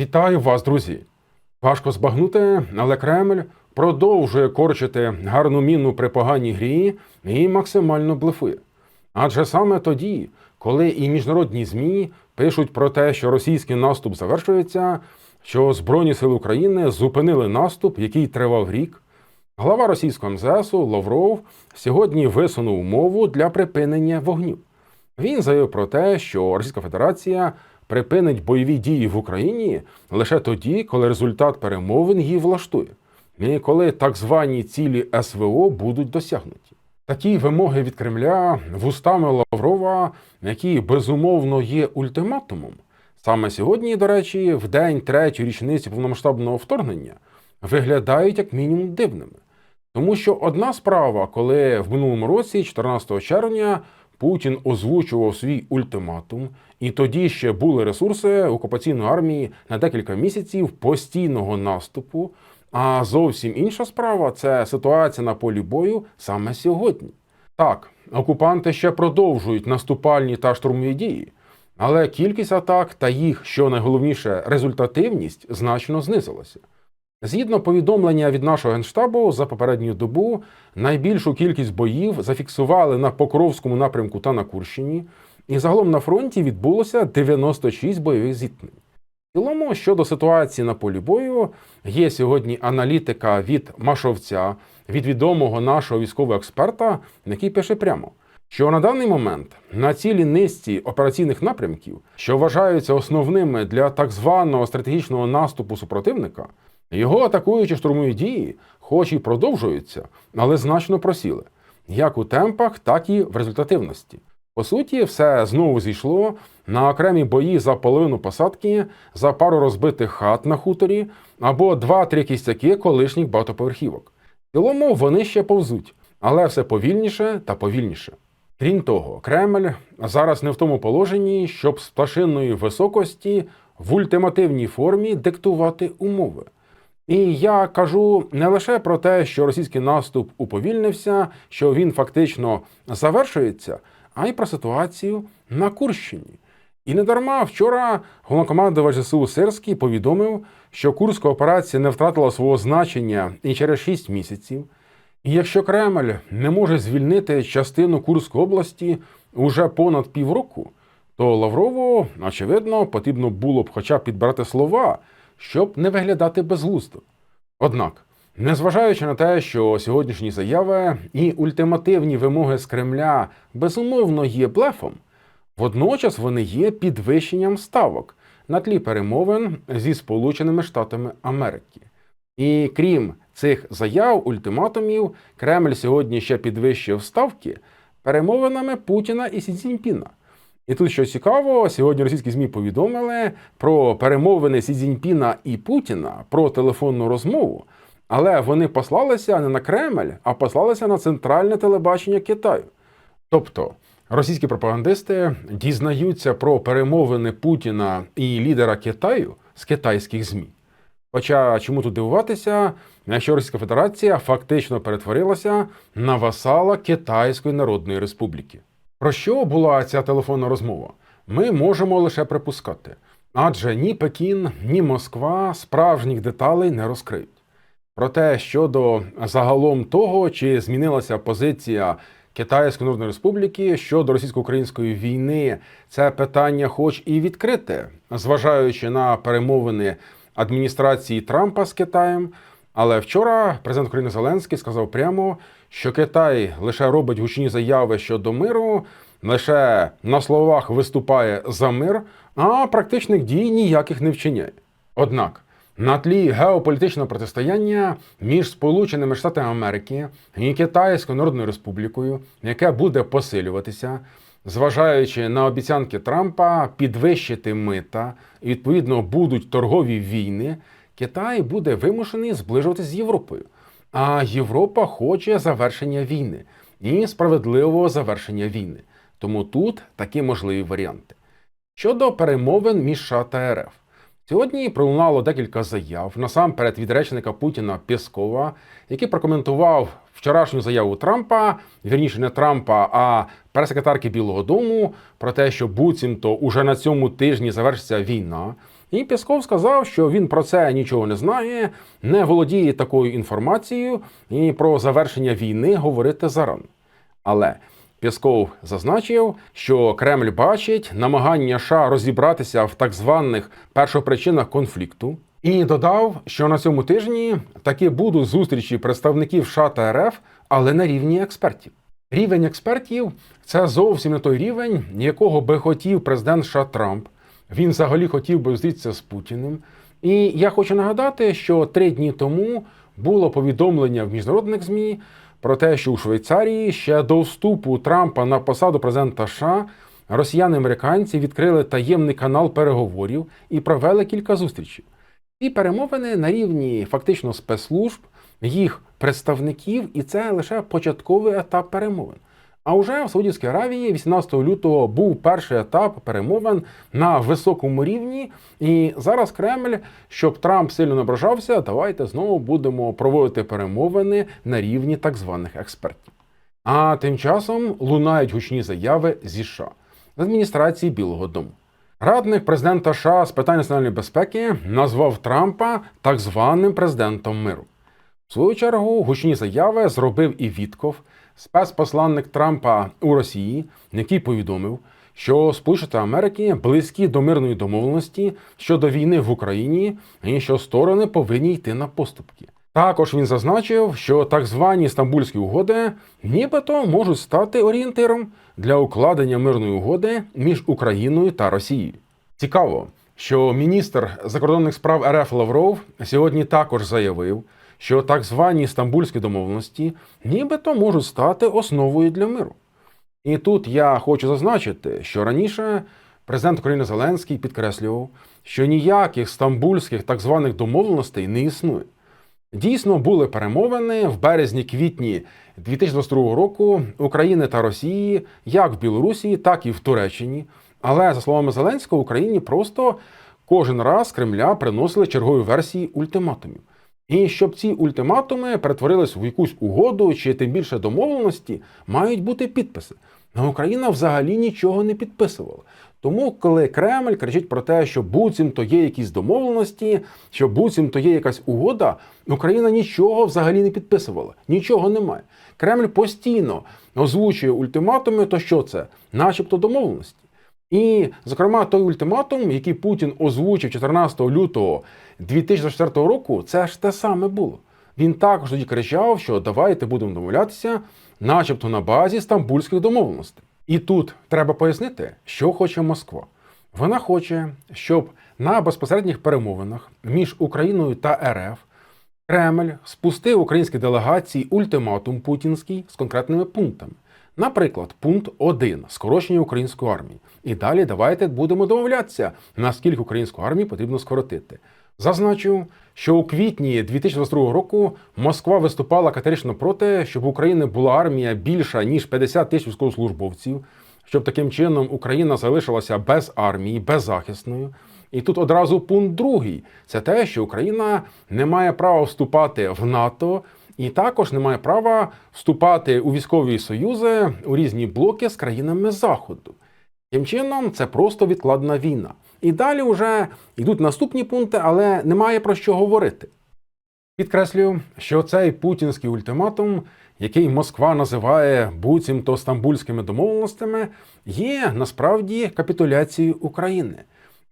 Вітаю вас, друзі! Важко збагнути, але Кремль продовжує корчити гарну міну при поганій грі і максимально блефує. Адже саме тоді, коли і міжнародні ЗМІ пишуть про те, що російський наступ завершується, що Збройні сили України зупинили наступ, який тривав рік, глава російського МЗСу Лавров сьогодні висунув умову для припинення вогню. Він заявив про те, що Російська Федерація припинить бойові дії в Україні лише тоді, коли результат перемовин її влаштує, і коли так звані цілі СВО будуть досягнуті. Такі вимоги від Кремля вустами Лаврова, які безумовно є ультиматумом, саме сьогодні, до речі, в день третьої річниці повномасштабного вторгнення, виглядають як мінімум дивними. Тому що одна справа, коли в минулому році, 14 червня, Путін озвучував свій ультиматум, і тоді ще були ресурси окупаційної армії на декілька місяців постійного наступу. А зовсім інша справа це ситуація на полі бою саме сьогодні. Так, окупанти ще продовжують наступальні та штурмові дії, але кількість атак та їх, що найголовніше, результативність значно знизилася. Згідно повідомлення від нашого генштабу за попередню добу, найбільшу кількість боїв зафіксували на Покровському напрямку та на Курщині, і загалом на фронті відбулося 96 бойових зіткнень. В цілому, щодо ситуації на полі бою, є сьогодні аналітика від Машовця, від відомого нашого військового експерта, який пише прямо, що на даний момент на цілій низці операційних напрямків, що вважаються основними для так званого стратегічного наступу супротивника, його атакуючі штурмові дії, хоч і продовжуються, але значно просіли, як у темпах, так і в результативності. По суті, все знову зійшло на окремі бої за половину посадки, за пару розбитих хат на хуторі або два-три кістяки колишніх багатоповерхівок. В цілому вони ще повзуть, але все повільніше та повільніше. Крім того, Кремль зараз не в тому положенні, щоб з пташиної високості в ультимативній формі диктувати умови. І я кажу не лише про те, що російський наступ уповільнився, що він фактично завершується, а й про ситуацію на Курщині. І не дарма вчора головнокомандувач ЗСУ Сирський повідомив, що Курська операція не втратила свого значення і через 6 місяців. І якщо Кремль не може звільнити частину Курської області уже понад півроку, то Лаврову, очевидно, потрібно було б хоча б підбирати слова, щоб не виглядати безглуздо. Однак, незважаючи на те, що сьогоднішні заяви і ультимативні вимоги з Кремля безумовно є блефом, водночас вони є підвищенням ставок на тлі перемовин зі Сполученими Штатами Америки. І крім цих заяв, ультиматумів, Кремль сьогодні ще підвищив ставки перемовинами Путіна і Сі Цзіньпіна. І тут що цікаво, сьогодні російські ЗМІ повідомили про перемовини Сі Цзіньпіна і Путіна про телефонну розмову, але вони послалися не на Кремль, а послалися на центральне телебачення Китаю. Тобто російські пропагандисти дізнаються про перемовини Путіна і лідера Китаю з китайських ЗМІ. Хоча чому тут дивуватися, якщо Російська Федерація фактично перетворилася на васала Китайської Народної Республіки. Про що була ця телефонна розмова? Ми можемо лише припускати, адже ні Пекін, ні Москва справжніх деталей не розкриють. Проте щодо загалом того, чи змінилася позиція Китайської Народної Республіки щодо російсько-української війни, це питання, хоч і відкрите, зважаючи на перемовини адміністрації Трампа з Китаєм. Але вчора президент України Зеленський сказав прямо, що Китай лише робить гучні заяви щодо миру, лише на словах виступає за мир, а практичних дій ніяких не вчиняє. Однак на тлі геополітичного протистояння між Сполученими Штатами Америки і Китайською Народною Республікою, яке буде посилюватися, зважаючи на обіцянки Трампа підвищити мита, і відповідно будуть торгові війни. Китай буде вимушений зближуватися з Європою. А Європа хоче завершення війни і справедливого завершення війни. Тому тут такі можливі варіанти. Щодо перемовин між США та РФ, сьогодні пролунало декілька заяв насамперед від речника Путіна Пєскова, який прокоментував вчорашню заяву Трампа, вірніше не Трампа, а прес-секретарки Білого Дому про те, що буцімто уже на цьому тижні завершиться війна І Пісков сказав, що він про це нічого не знає, не володіє такою інформацією, і про завершення війни говорити зарано. Але Пісков зазначив, що Кремль бачить намагання США розібратися в так званих першопричинах конфлікту, і додав, що на цьому тижні таки будуть зустрічі представників США та РФ, але на рівні експертів. Рівень експертів це зовсім не той рівень, якого би хотів президент США Трамп. Він взагалі хотів би зустрітися з Путіним. І я хочу нагадати, що три дні тому було повідомлення в міжнародних ЗМІ про те, що у Швейцарії ще до вступу Трампа на посаду президента США росіяни-американці відкрили таємний канал переговорів і провели кілька зустрічей. Ці перемовини на рівні фактично спецслужб, їх представників, і це лише початковий етап перемовин. А вже в Саудівській Аравії 18 лютого був перший етап перемовин на високому рівні. І зараз Кремль, щоб Трамп сильно не ображався, давайте знову будемо проводити перемовини на рівні так званих експертів. А тим часом лунають гучні заяви зі США з адміністрації Білого Дому. Радник президента США з питань національної безпеки назвав Трампа так званим президентом миру. В свою чергу гучні заяви зробив і Вітков, спецпосланник Трампа у Росії, який повідомив, що Сполучені Штати Америки близькі до мирної домовленості щодо війни в Україні і що сторони повинні йти на поступки. Також він зазначив, що так звані стамбульські угоди нібито можуть стати орієнтиром для укладення мирної угоди між Україною та Росією. Цікаво, що міністр закордонних справ РФ Лавров сьогодні також заявив, що так звані стамбульські домовленості нібито можуть стати основою для миру. І тут я хочу зазначити, що раніше президент України Зеленський підкреслював, що ніяких стамбульських так званих домовленостей не існує. Дійсно, були перемовини в березні-квітні 2022 року України та Росії, як в Білорусі, так і в Туреччині. Але за словами Зеленського, Україні просто кожен раз Кремля приносили чергові версії ультиматумів. І щоб ці ультиматуми перетворились в якусь угоду чи тим більше домовленості, мають бути підписи. А Україна взагалі нічого не підписувала. Тому, коли Кремль кричить про те, що буцімто є якісь домовленості, що буцімто є якась угода, Україна нічого взагалі не підписувала, нічого немає. Кремль постійно озвучує ультиматуми, то що це? Начебто домовленості. І, зокрема, той ультиматум, який Путін озвучив 14 лютого 2024 року, це ж те саме було. Він також тоді кричав, що давайте будемо домовлятися, начебто на базі стамбульських домовленостей. І тут треба пояснити, що хоче Москва. Вона хоче, щоб на безпосередніх перемовинах між Україною та РФ Кремль спустив українській делегації ультиматум путінський з конкретними пунктами. Наприклад, пункт 1 скорочення української армії. І далі давайте будемо домовлятися, наскільки українську армію потрібно скоротити. Зазначу, що у квітні 2022 року Москва виступала категорично проти, щоб в України була армія більша ніж 50 тисяч військовослужбовців, щоб таким чином Україна залишилася без армії, беззахисною. І тут одразу пункт другий: це те, що Україна не має права вступати в НАТО. І також не має права вступати у військові союзи у різні блоки з країнами Заходу. Тим чином, це просто відкладна війна. І далі вже йдуть наступні пункти, але немає про що говорити. Підкреслюю, що цей путінський ультиматум, який Москва називає буцімто стамбульськими домовленостями, є насправді капітуляцією України.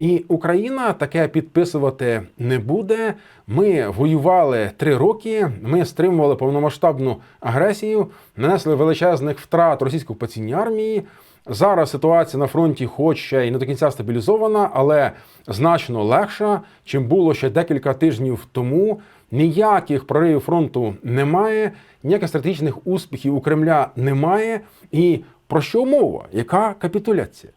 І Україна таке підписувати не буде. Ми воювали три роки. Ми стримували повномасштабну агресію, нанесли величезних втрат російської окупаційній армії. Зараз ситуація на фронті, хоч ще й не до кінця стабілізована, але значно легша, чим було ще декілька тижнів тому. Ніяких проривів фронту немає, ніяких стратегічних успіхів у Кремля немає. І про що мова? Яка капітуляція?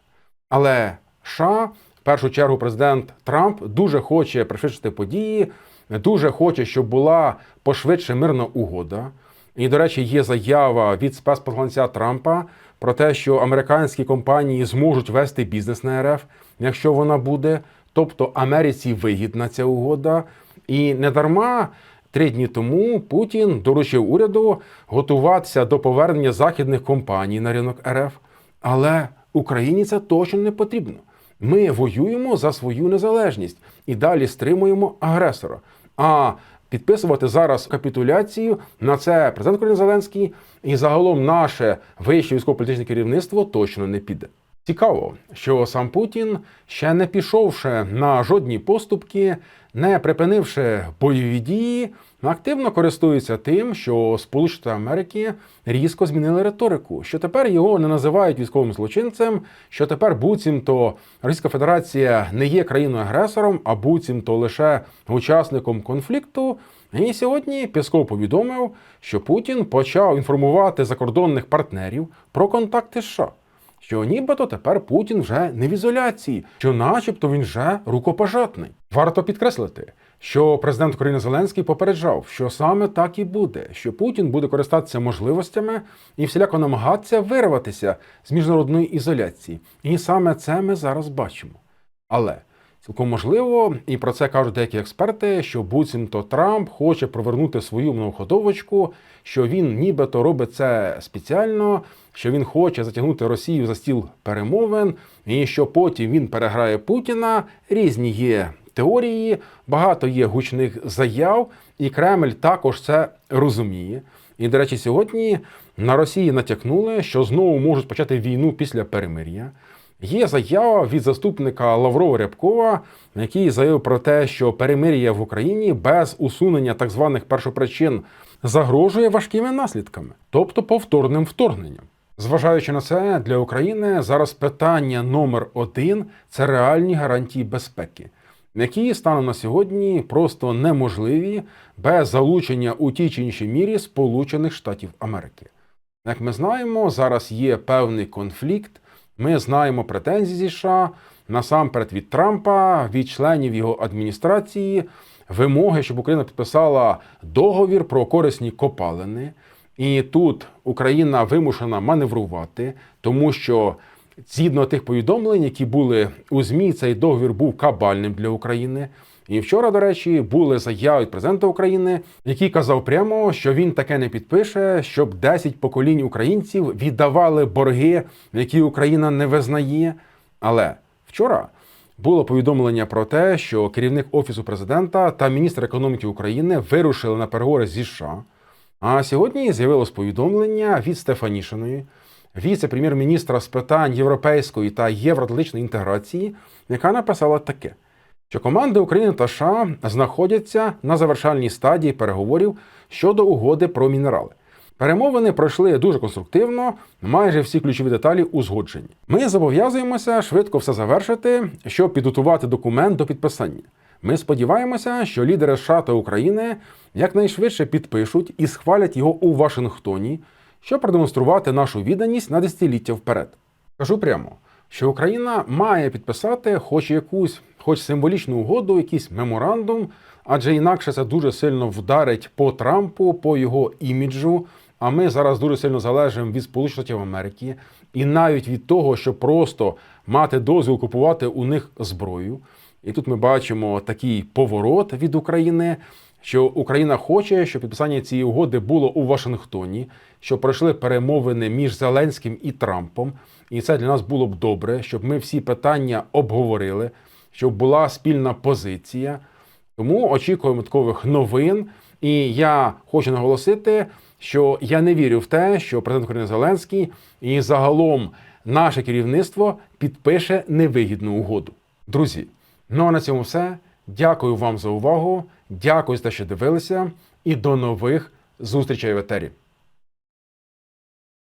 Але США, в першу чергу, президент Трамп дуже хоче пришвидшити події, дуже хоче, щоб була пошвидше мирна угода. І, до речі, є заява від спецпосланця Трампа про те, що американські компанії зможуть вести бізнес на РФ, якщо вона буде. Тобто Америці вигідна ця угода. І не дарма три дні тому Путін доручив уряду готуватися до повернення західних компаній на ринок РФ. Але Україні це точно не потрібно. Ми воюємо за свою незалежність і далі стримуємо агресора. А підписувати зараз капітуляцію на це президент України Зеленський і загалом наше вище військово-політичне керівництво точно не піде. Цікаво, що сам Путін, ще не пішовши на жодні поступки, не припинивши бойові дії, активно користується тим, що Сполучені Америки різко змінили риторику, що тепер його не називають військовим злочинцем, що тепер буцімто Російська Федерація не є країною-агресором, а буцімто лише учасником конфлікту. І сьогодні Пєсков повідомив, що Путін почав інформувати закордонних партнерів про контакти США що нібито тепер Путін вже не в ізоляції, що, начебто, він вже рукопожатний. Варто підкреслити, що президент України Зеленський попереджав, що саме так і буде, що Путін буде користатися можливостями і всіляко намагатися вирватися з міжнародної ізоляції. І саме це ми зараз бачимо. Але цілком можливо, і про це кажуть деякі експерти, що буцімто Трамп хоче провернути свою многоходовочку, що він нібито робить це спеціально, що він хоче затягнути Росію за стіл перемовин, і що потім він переграє Путіна. Різні є теорії, багато є гучних заяв, і Кремль також це розуміє. І, до речі, сьогодні на Росії натякнули, що знову можуть почати війну після перемир'я. Є заява від заступника Лаврова Рябкова, який заявив про те, що перемир'я в Україні без усунення так званих першопричин загрожує важкими наслідками, тобто повторним вторгненням. Зважаючи на це, для України зараз питання номер один це реальні гарантії безпеки, які станом на сьогодні просто неможливі без залучення у тій чи іншій мірі Сполучених Штатів Америки. Як ми знаємо, зараз є певний конфлікт. Ми знаємо претензії зі США насамперед від Трампа, від членів його адміністрації, вимоги, щоб Україна підписала договір про корисні копалини. І тут Україна вимушена маневрувати, тому що згідно тих повідомлень, які були у ЗМІ, цей договір був кабальним для України. І вчора, до речі, були заяви від президента України, який казав прямо, що він таке не підпише, щоб 10 поколінь українців віддавали борги, які Україна не визнає. Але вчора було повідомлення про те, що керівник офісу президента та міністр економіки України вирушили на переговори зі США. А сьогодні з'явилось повідомлення від Стефанішиної, віце-прем'єр-міністра з питань європейської та євроатлантичної інтеграції, яка написала таке: що команди України та США знаходяться на завершальній стадії переговорів щодо угоди про мінерали. Перемовини пройшли дуже конструктивно, майже всі ключові деталі узгоджені. Ми зобов'язуємося швидко все завершити, щоб підготувати документ до підписання. Ми сподіваємося, що лідери США та України якнайшвидше підпишуть і схвалять його у Вашингтоні, щоб продемонструвати нашу відданість на десятиліття вперед. Кажу прямо, що Україна має підписати хоч якусь, хоч символічну угоду, якийсь меморандум, адже інакше це дуже сильно вдарить по Трампу, по його іміджу. А ми зараз дуже сильно залежимо від Сполучених Штатів Америки і навіть від того, щоб просто мати дозвіл купувати у них зброю. І тут ми бачимо такий поворот від України, що Україна хоче, щоб підписання цієї угоди було у Вашингтоні, щоб пройшли перемовини між Зеленським і Трампом. І це для нас було б добре, щоб ми всі питання обговорили, щоб була спільна позиція. Тому очікуємо такових новин. І я хочу наголосити, що я не вірю в те, що президент України Зеленський і загалом наше керівництво підпише невигідну угоду. Друзі, ну а на цьому все. Дякую вам за увагу. Дякую за те, що дивилися, і до нових зустрічей в етері.